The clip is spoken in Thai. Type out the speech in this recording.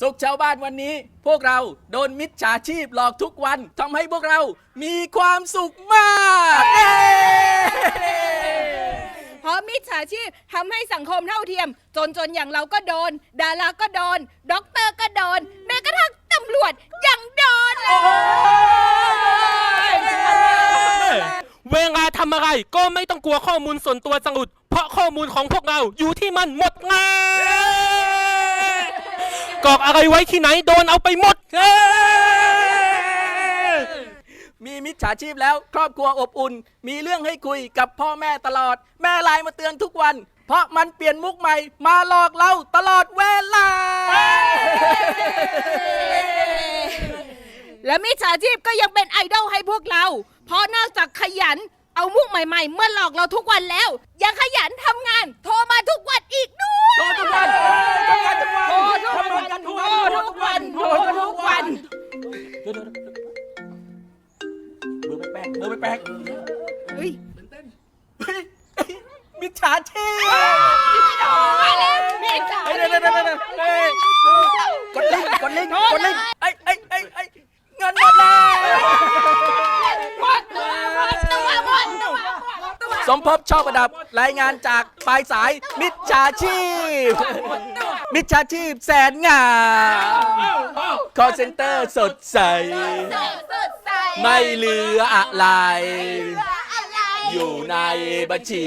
สุขชาวบ้านวันนี้ พวกเราโดนมิจฉาชีพหลอกทุกวันทำให้พวกเรามีความสุขมากเย้เพราะมิจฉาชีพทำให้สังคมเท่าเทียม จนจนๆอย่างเราก็โดน ดาราก็โดน ด็อกเตอร์ก็โดน แม้กระทั่งตำรวจยังโดนเลย เวลาทำอะไรก็ไม่ต้องกลัวข้อมูลส่วนตัวจะหลุด เพราะข้อมูลของพวกเราอยู่ที่มันหมดไง กรอกอะไรไว้ที่ไหนโดนเอาไปหมดเฮ้ยมีมิจฉาชีพแล้วครอบครัวอบอุ่น มีเรื่องให้คุยกับพ่อแม่ตลอด แม่ไลน์มาเตือนทุกวัน เพราะมันเปลี่ยนมุกใหม่มาหลอกเราตลอดเวลา และมิจฉาชีพก็ยังเป็นไอดอลให้พวกเรา เพราะนอกจากขยันเอามุกใหม่ๆเมื่อหลอกเราทุกวันแล้ว ยังขยันทำงานโทรมาทุกวันอีก ดี๋ยวเดี๋ยวเบอร์แปลกๆเบอร์แปลกเฮ้ยๆมิจฉาชีพมาแล้วมิจฉาเฮ้ยเดี๋ยวๆๆๆเฮ้ยกดลิงก์กดลิงก์กดลิงก์ไอ้ไอ้ไอ้ไอ้เงินหมดแล้วหมดตัวหมดตัวหมดตัวสมภพชอบประดับรายงานจากปลายสายมิจฉาชีพ มิจฉาชีพแสนงามคอเซ็นเตอร์สดใส สดใสไม่เหลืออะไร อะไร อยู่ในบัญชี